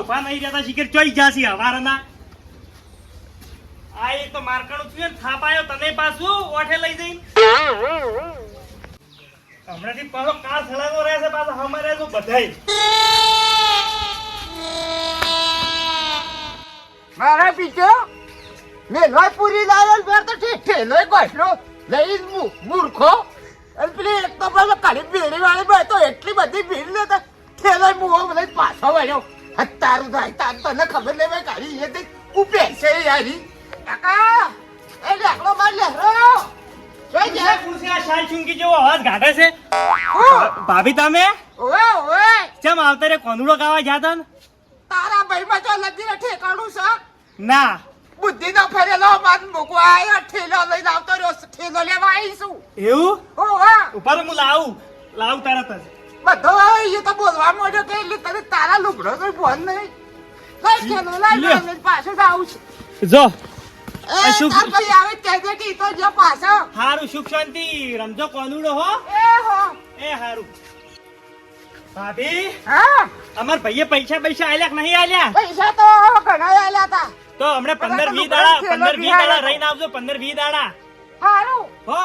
ઊભા નહીં રહેતા, શિખર ચોઈ જાસી હવારના. આ એક તો મારકણું થયું ને થાપાયો તને પાછું, ઓઠે લઈ જઈને. હમણાંથી પાછો કાળ સળાનો રહેશે, પાછો હમે તો બધાય. મારા પીછો? મેલોય પૂરી લાલ પર તો ઠીક ઠેલોય ગોઠલો. લઈ મુ- મૂર્ખો. અને પેલી એક તો પેલો કાળી ભીડી વાળી તો એટલી બધી ભીડ ને તો ઠેલોય મુઓ લઈ પાછો વળ્યો. હત્તારું થાય તાર તને ખબર નહીં ભાઈ કાળી એ તે. ઉપે છે યારી કાકા એ લેકડો માર કાઢે છે? ભાભી તમે? ચમ આવતા રે કોનુડો ગાવા જાતા તારા ભાઈ ભાઈમાં તો લગી ઠેકાણું છે. ના. બુદ્ધિ નો ફરેલો મન મૂકવા આવ્યો ઠેલો લઈને આવતો રહ્યો ઠેલો લેવા આવીશું એવું? ઉપર હું લાવું. લાવું તરત જ. બધો એ તો બોલવા માંડ્યો કે એટલે તને તારા લુગડો તો ફોન નહીં. લઈ ઠેલો લઈ લ્યો. પાછો આવું છું. જો. શું- તાર આવે તે કે તો જો પાછો. હારું સુખ શાંતિ. રમજો કોનુડો હો એ હો. એ હારું. ભાભી હા. અમાર ભાઈએ પૈસા પૈસા આલ્યા નહીં આલ્યા? પૈસા તો ઘણા આલ્યા હતા તો હમણે દાડા થેલો પંદર વીસ બિહાર દાડા રહીને આવજો પંદર વીસ દાડા. હારું. હો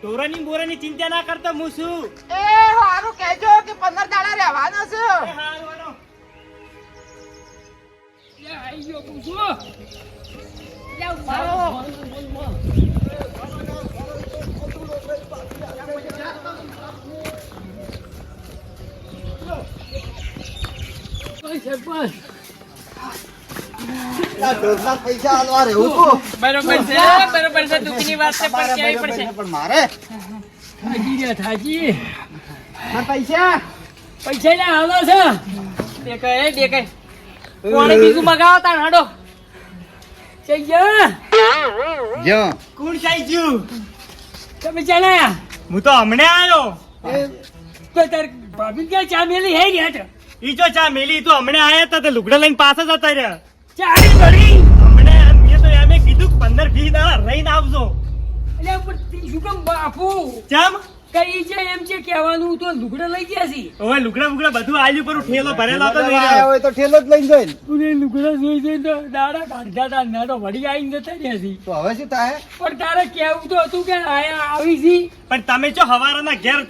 ઢોરાની બોરાની ચિંતા ના કરતો હું છું. એ હારું કહેજો કે પંદર દાડા રહેવાનો છે. એ હારું પૈસા આલવા રહેવું તું બરોબર છે બરોબર છે દુઃખની વાત છે પણ ક્યાંય પડશે. પણ મારે? થાકી ગયા થાકી પૈસા. પૈસા ને હાલો છે. દેખાય દેખાય કોણે બીજું મગાવો તાણ હાડો. જઈ કોણ ચાઈ તમે ચાલ્યા હું તો હમણે આવ્યો તો તાર ભાભી ક્યાં ચા મેલી હે છે ઈ જો ચા મેલી તો હમણે આયા તા તે લુગડા લઈને પાસે જતા રહ્યા. ચાલી ઘડી. હમણે મેં તો એમે કીધું કે પંદર વીસ દાડા રહીને આવજો. એટલે પણ તે શું કામ બાપુ? ચમ? કઈ છે એમ છે કહેવાનું તો લુગડા લઈ ગયા છે. હવે લુગડા લુગડા બધું આલ્યું પર ઠેલો ભરેલો હતો લઈ આવ્યો હોય તો ઠેલો જ લઈને જોઈને. તું એ લુગડા જોઈ જોઈ તો દાડા કાઢતા તા ના તો વળી આવીને જતા રહ્યા છે તો હવે શું થાય? પણ તારે કેવું તો હતું કે આયા આવી છી પણ તમે જો હવારના ઘેર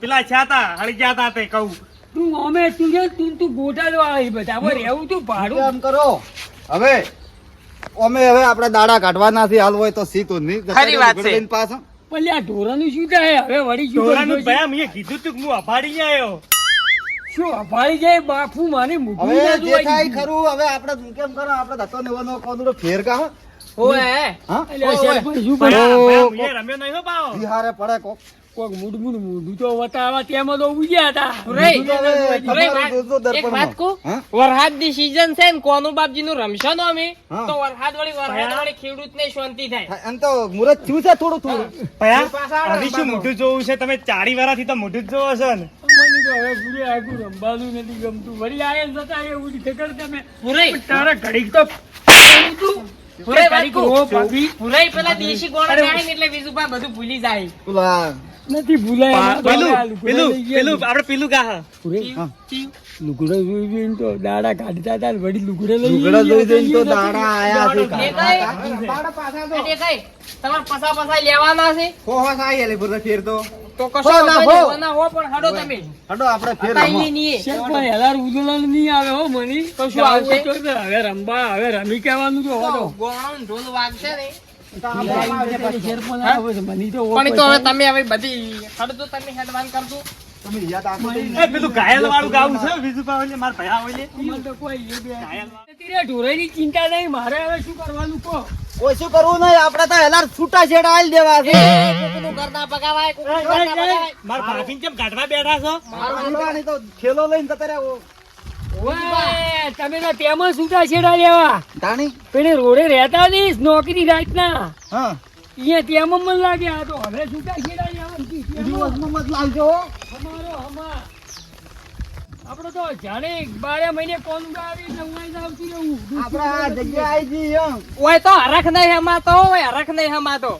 પેલા છાતા તા હળી ગયા તા તે કહું. તું અમે તું જો તું તું ગોટા જો આવી બધા હવે રહેવું તું ભાડું. એમ કરો. હવે અમે હવે આપણે દાડા કાઢવાના છે હાલ હોય તો સીતું નહીં. ખરી વાત છે. પાછો. પણ લ્યા ઢોરાનું શું થાય? હવે વળી શું ઢોરાનું ભાઈ મેં કીધું તું કે હું અભાડી આવ્યો. શું અભાડી જાય બાપુ મારી મૂકી હવે જે થાય ખરું. હવે આપણે કેમ કરો? આપણે ધક્કો નેવાનો કોદડો ફેર કા હા? અલ્યા શું એ રમ્યો નહીં હો પાવો બિહારે પડે કોક. કોક મૂડ મૂડ મૂડું. તો વટાવા તેમાં તો ઉગ્યા હતા એક વાત કહું? વરહાદની સીઝન છે ને કોનું બાપજી નું રમશો નો અમે? તો વરહાદ વાળી વરહાદ વાળી ખેડૂત ને શાંતિ થાય. એમ તો મુરત થયું છે થોડું થોડું. ભયા હવે શું મોઢું જોવું છે? તમે ચારી વાળાથી તો મોઢું જ જોવો છો ને. મને તો હવે પૂરે આગું રમવાનું નથી ગમતું. વળી આયા જતા એ ઉડી ઠેકર તમે. પુરાઈ તારા ઘડીક તો પેલા દેશી ગોળા એટલે બીજું પણ બધું ભૂલી જાય. નથી ભૂલાય પેલું પેલું પેલું આપણે પેલું ગાહ. હા. જોઈ જોઈને તો દાડા કાઢતા હતા વળી લુગડા લઈ લુગડા જોઈ જોઈને તો તો દાડા આયા છે દેખાય? આ દેખાય. તમારે પસા પસા લેવાના છે? હો હો સાઈ એલે બુરને ફેર તો. તો કશો ના, હો. ના હો પણ હાડો તમે. હડો આપણે ફેર રમો. ની નીએ. શેઠ પણ નહીં આવે હો મની. કશું આવશે? હવે રમવા હવે રમી કહેવાનું તો તો હોતો ઢોલ વાગશે ને. પણ આવે છે, મની તો પણ એ તો હવે તમે હવે બધી હાડો તમે હેડવાન કરજો. તમે યાદ આપો એ પેલું ઘાયલ વાળું ગાવું છે બીજું પાવ એટલે મારા ભયા હોય મને કોઈ એ બે- તીરે ઢોરાઈની ચિંતા નહીં મારે હવે શું કરવાનું કહો? કોઈ શું કરવું નહીં આપણે તો હેલાર છૂટા છેડા આલ દેવા છે. કોકનું ઘર પગાવાય કોકનું ઘર પગાવાય. મારા ભાભીને કેમ કાઢવા બેઠા છો? નહીં તો ખેલો લઈને જતા રહ્યા તમે તો તેમાં સુતા છેડા લેવા. તાણી? પેલે રોડે રહેતા નહીં નોકરી રાતના હા. અહીંયા તેમાં મન લાગે આ તો હવે સુતા છેડા લેવા મત લાવજો. અમારો અમાર. આપણે તો જાણે બારે મહિને કોણ આવી નવાઈ આવતી રહેવું આપણે આ જગ્યા આવી જઈએ ઓય તો હરખ નહીં હમાતો ઓય હરખ નહીં હમાતો.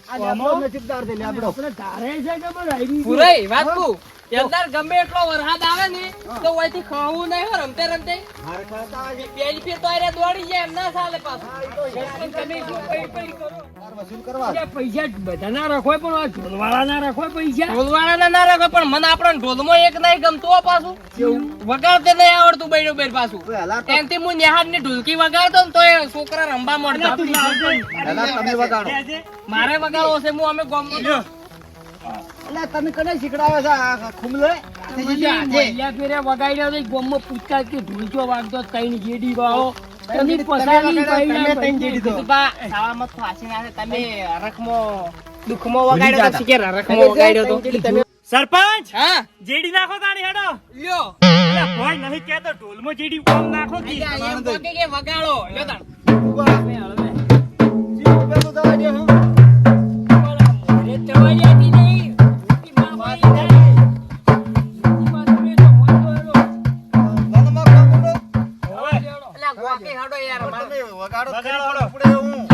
નસીબદાર છે લે આપણે. ધારે છે કે બધા આવી વાત કહું અંદર ગમે એટલો વરસાદ આવે ને તો ઓયથી ખાવું નહીં હો રમતે રમતે. પેલી ફેર તો આરે દોડી જાય એમ ના ચાલે પાછું તમે શું કઈ કઈ કરો? પૈસા બધા ના રાખો પણ ઢોલવાળા ના રાખો પૈસા. ઢોલવાળા ના રાખો પણ મને આપણે ઢોલમાં એક નહીં ગમતું પાછું. વગાડતે નહીં આવડતું બૈરું બેર પાછું. એનથી હું નેહાડની ઢોલકી વગાડતો ને તો એ છોકરા રમવા મળતા વગાડો. મારે વગાડવો છે હું અમે ગામ. એટલે તમે કને શીખડાવે છે ખુમલો? મહિલા ફેરે વગાડ્યો તો ગોમમાં પૂછતા કે ઢોલચો વાગતો તૈણ જેડી વાળો. તમે પસારી પૈડા પૈડા. બા સાવામાં તો ના તમે રખમો દુખમો વગાડ્યો તો શીખે રખમો વગાડ્યો તો. સરપંચ હા. જેડી નાખો તાણી હેડો. લ્યો. એટલે કોઈ નહીં કેતો ઢોલમાં જેડી ઓમ નાખો કી. અહીંયા એમ કહો કે કે વગાડો. લ્યો તાણ. અરે તમારી આટી અલા, હડો યાર અમારે. વગાડો હેડો. અહીંયા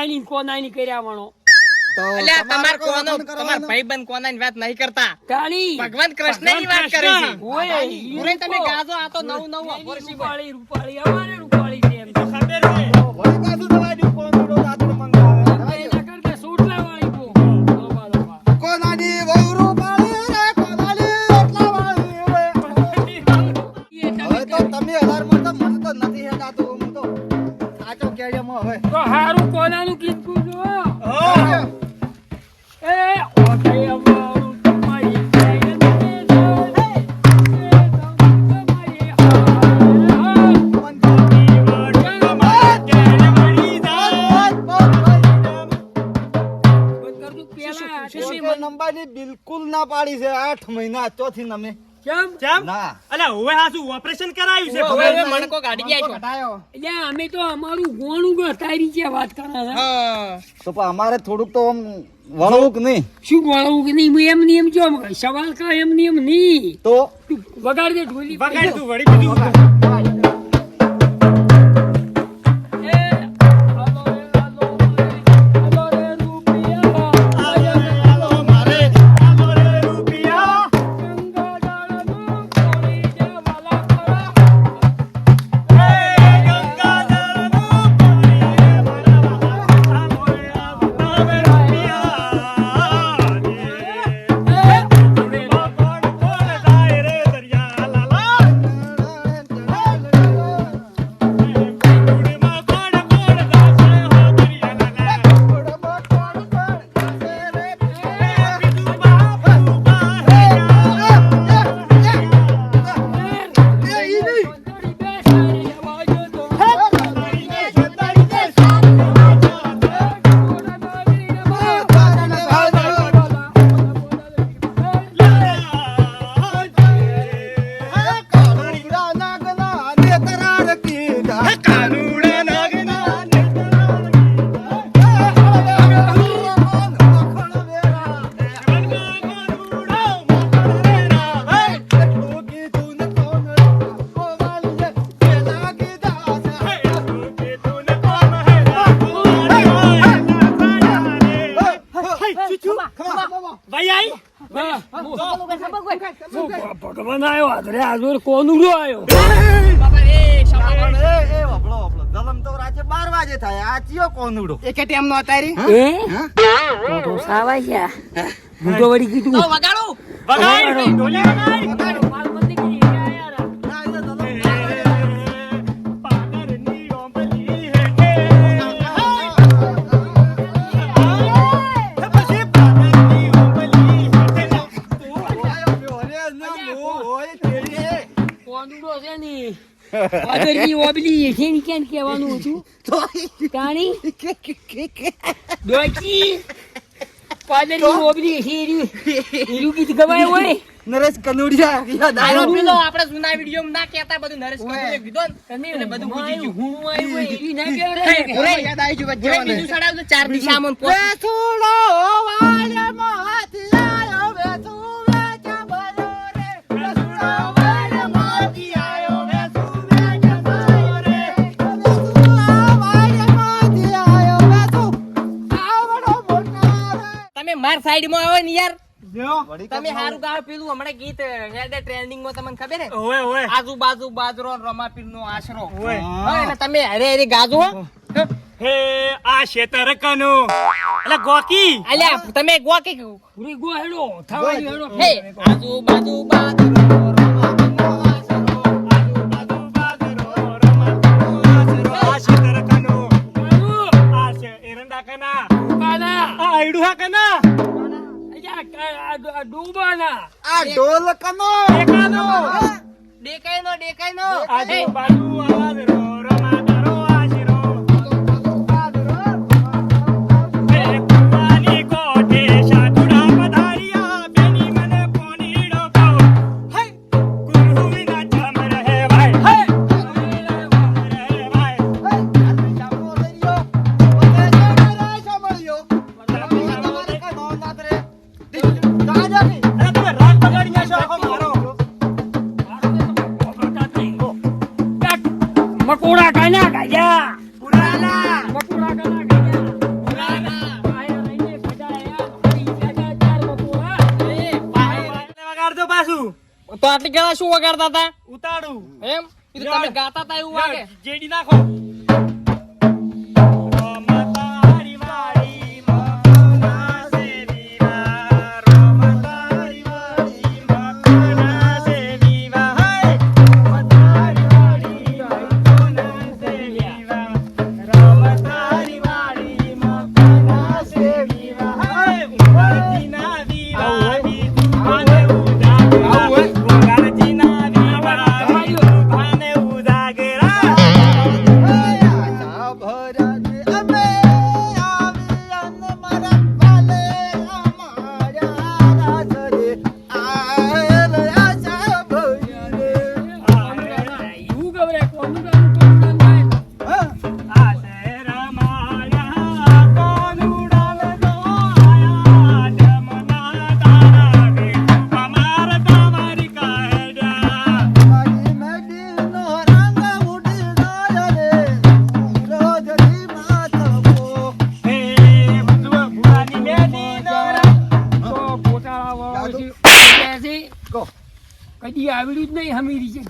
છે કોનાની કોનાની કર્યા વણો? અલ્યા, તમાર કોનો તમાર ભાઈબંધ કોનાની વાત નહીં કરતા. ભગવાન કૃષ્ણની વાત કરે છે. ઓય પૂરે તમે ગાજો આ તો નવું નવું રૂપાળી રૂપાળી અમારે રૂપાળી છે એમ. તો ખબર છે એના બિલકુલ ના પાડી છે. આઠ મહિના ચોથી નમે કેમ? કેમ? ના. અલા હવે હાસુ ઓપરેશન કરાયું છે? હવે હવે મણકો કાઢી ગયા છો. એટલે અમે તો અમારું ગોણું ગતારી છે વાત કરે હા. તો પણ અમારે થોડુંક તો આમ વળવું કે નહીં? શું વળવું કે નહીં? એમ નહીં એમ જો સવાલ કા એમ નહીં એમ નહીં. તો? વગાડ દે ઢોલી. વગાડ તું વળી બીજું ભાઈ આઈ? ભગવાન આવ્યો આદરે આજોર કોનુડો આવ્યો બાબા રે શાબાશ. બાર વાગે નરેશ કનુડિયા આપણે જૂના વીડિયો ના કહેતા બધું નરેશ કનુડિયા કીધો બધું બીજું સડાવ તો ચાર દિશામાં તમે સાઈડમાં આવે ને યાર. તમે હારું ગાવ પેલું હમણાં ગીત હેડે ટ્રેન્ડિંગમાં તમને ખબર હે? ઓય ઓય આજુબાજુ બાજરો રમાપીર નો આશરો. ઓય એટલે તમે હરે હરે ગાજો હે. આ શેતર કનો એટલે ગોકી અલ્યા તમે ગોકી પૂરી ગો હેડો થવાની હેડો. હે. આજુબાજુ બાજરો રમાપીર નો આશરો આજુબાજુ બાજરો રમતો આશરો. આ શેતર કનો આ છે એરંડા કના. બાના આ આયડુહા કના અલ્યા કા- આ ડો- આ મકોડા કાના ગાજા પુરાના મકોડા કાના આયા લઈને ચાર મકોડા વગાડજો પાછું. તો આટલી ગળા શું વગાડતા હતા? ઉતાડું. એમ? તમે ગાતા હતા એવું વાગે. જેડી નાખો.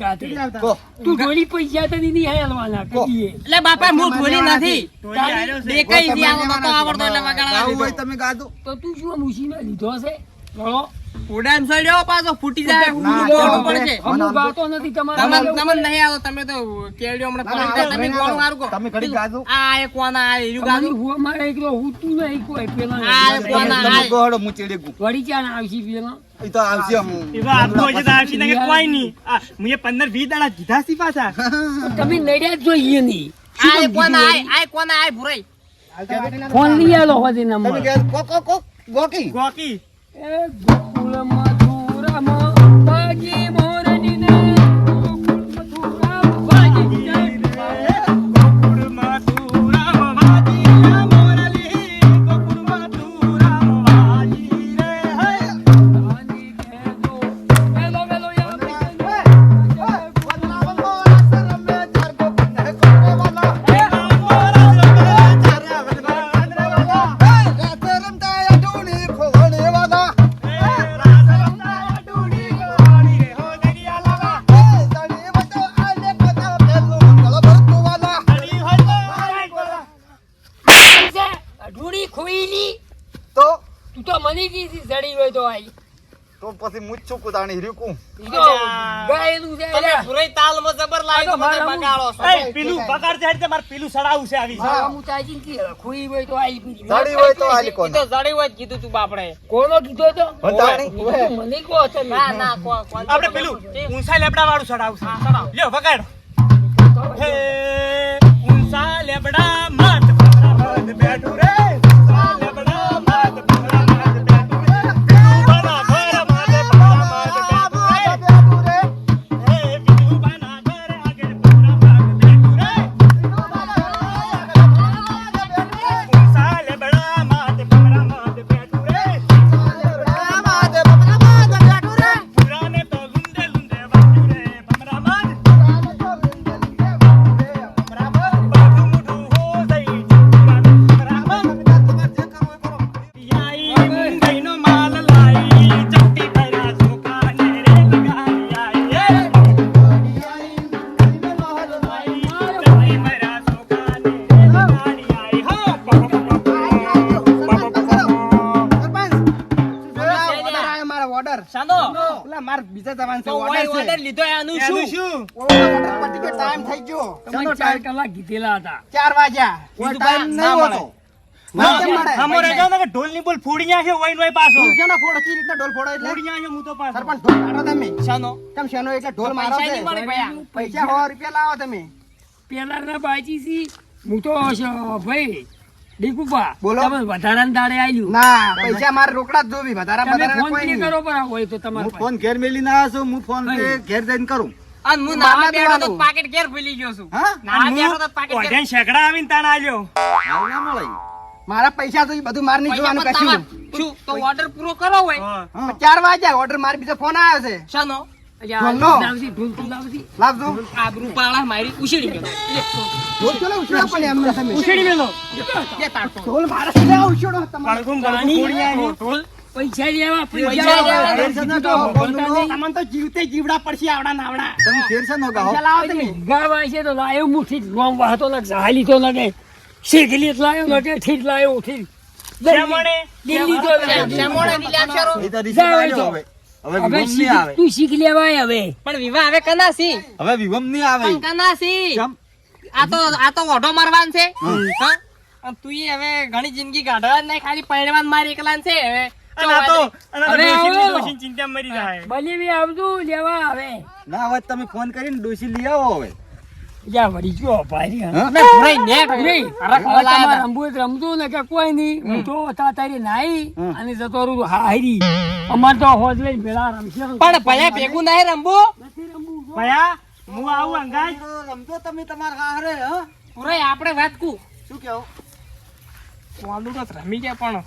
ગાતે. તું ઢોળી પૈસા તો નહીં હાલવાના કદી એટલે બાપા હું ઢોલી નથી. બે કઈ દી આવો તો આવડતો એટલે વગાડવા દીધો. તો તું શું મુસીને લીધો છે? ગળો ઉડાન સળ્યો પાછો ફૂટી જાય. પડશે. હું ગાતો નથી તમારે તમને તમને નહીં આવો તમે તો કેળ્યો હમણાં પકડી તમે ગોળું મારું. તમે ઘડી ગાજો. આ એ કોના આ હીરું ગાજો હું મારે એકલો હુતું નહીં કોઈ પેલા. આ કોના આ ગોળો હું ગુ. વડી ક્યાં આવશી પેલા? એ તો આવશે હું કોઈ નહીં. આ મુએ પંદર વીસ દાડા કીધા સી પાછા. તમે નડ્યા જ જોઈએ નહીં એ ભુરાઈ? ફોન લઈ આલો હોતી નંબર. કે કો કો કો ગોકી. ગોકી. એ ખોઈલી તો? તું તો મને કીધી જડી હોય તો આઈ. તો પછી મુજ છું કુદાણી રીકું ગાયેલું છે તમે. ભુરાઈ તાલમાં જબર લાવી તો મને બગાડો છો. એ પીલું બગાડ છે એટલે માર પીલું સડાવું છે આવી. હા હું ને કી ખોઈ હોય તો આઈ જડી હોય તો હાલી કોણ તો જડી હોય કીધું તું બાપડે. કોનો કીધો તો. મને કો છે ના. ના કો- આપણે પેલું ઊંસા લેબડા વાળું સડાવું છે. લ્યો બગાડ હે લેબડા મત ભમરા માત. બેઠું ઓય order ટાઈમ થઈ ગયો. તમે ચાર કલાક કીધેલા હતા. ચાર વાગ્યા. ટાઈમ ના. ના મળે. જાવ ને બોલ ફોડી પાછો. રીતના ઢોલ ફોડો એટલે? ફોડી નાખ્યો હું તો પાછો. સરપંચ ઢોલ મારો તમે. શાનો? કેમ શેનો? એટલે ઢોલ મારો છે. પૈસા સો રૂપિયા લાવો તમે. પેલાના બાજી સી હું તો ભાઈ ડીકુપા બોલો. તમે વધારાના દાડે આલ્યું ના પૈસા મારે રોકડા જ જોવી વધારા વધારા ફોન નહીં કરો પર હોય તો તમારે ફોન ઘેર મેલી ના આવ્યો હું ફોન ઘેર જઈને કરું. અને હું નાવા બેઠો તો પાકેટ ઘેર ભૂલી ગયો છું. હા? નાવા બેઠો તો પાકેટ ઓઢેન શેકડા આવીને તાણ આલ્યો. આવું ના મારા પૈસા તો બધું માર નહીં જોવાનું કશું. તો ઓર્ડર પૂરો કરો હોય. હા. હા. ચાર વાગ્યા ઓર્ડર મારે બીજો ફોન આવ્યો છે. શાનો? પૈસા લેવા ગાવો. તમને તો જીવતે જીવડા પડશે આવડા નાવડા તમે છે ને ગાઓ પૈસા લાવો તમે. ગાવા છે તો લાયો મુઠ્ઠી જ લોમ વાહતો લાગે ઝાલી તો લાગે. શેકલી જ લાયો લાગે ઠીક લાયો ઠીક. દિલ્હી તો દિલ્હી તો દિલ્હી તો. દિલ્હી તો દિલ્હી તો. હવે હવે હવે વિવમ નહીં આવે. તું શીખ લેવાય હવે. પણ વિવાહ હવે કનાસી. હવે વિવમ નહીં આવે. પણ કના આ તો આ તો ઓઢો મારવાન છે. હા. અને તું હવે ઘણી જિંદગી કાઢવા નહીં ખાલી પહેરવાન માર એકલાન છે. હવે ચિંતા મરી જાય. બલી બી આવતું લેવા આવે. ના હવે તમે ફોન કરીને ડોસી લઈ આવો હવે. જા વળી ગયો ભાઈ. હા. હા? નેટ નહીં, અરે તમારે રમવું હોય તો રમતું ને કે કોઈ નહીં. હું તો હતા તારી નાઈ અને જતો રહું હારી. અમાર તો હોજ લઈને ભેળા રમશે. પણ ભયા ભેગું નહીં રમવું? નથી રમવું ભયા હું આવું અંગાજ. રમતો તમે તમારા હારે હા. ભૂરાઈ આપણે વાત કુ? શું કેવું? વાંદુ તો રમી ગયા પણ.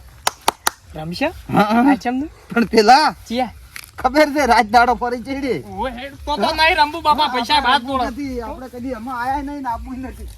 રમશે? હા, હા. આ ચમ? પણ પેલા? ચિયા. ખબર છે રાત દાડો ફરી ચડી તો તો નહીં રંબુ બાપા પૈસા બાદ બોલો આપણે કદી અમે આયા નહીં ને આપવું નથી.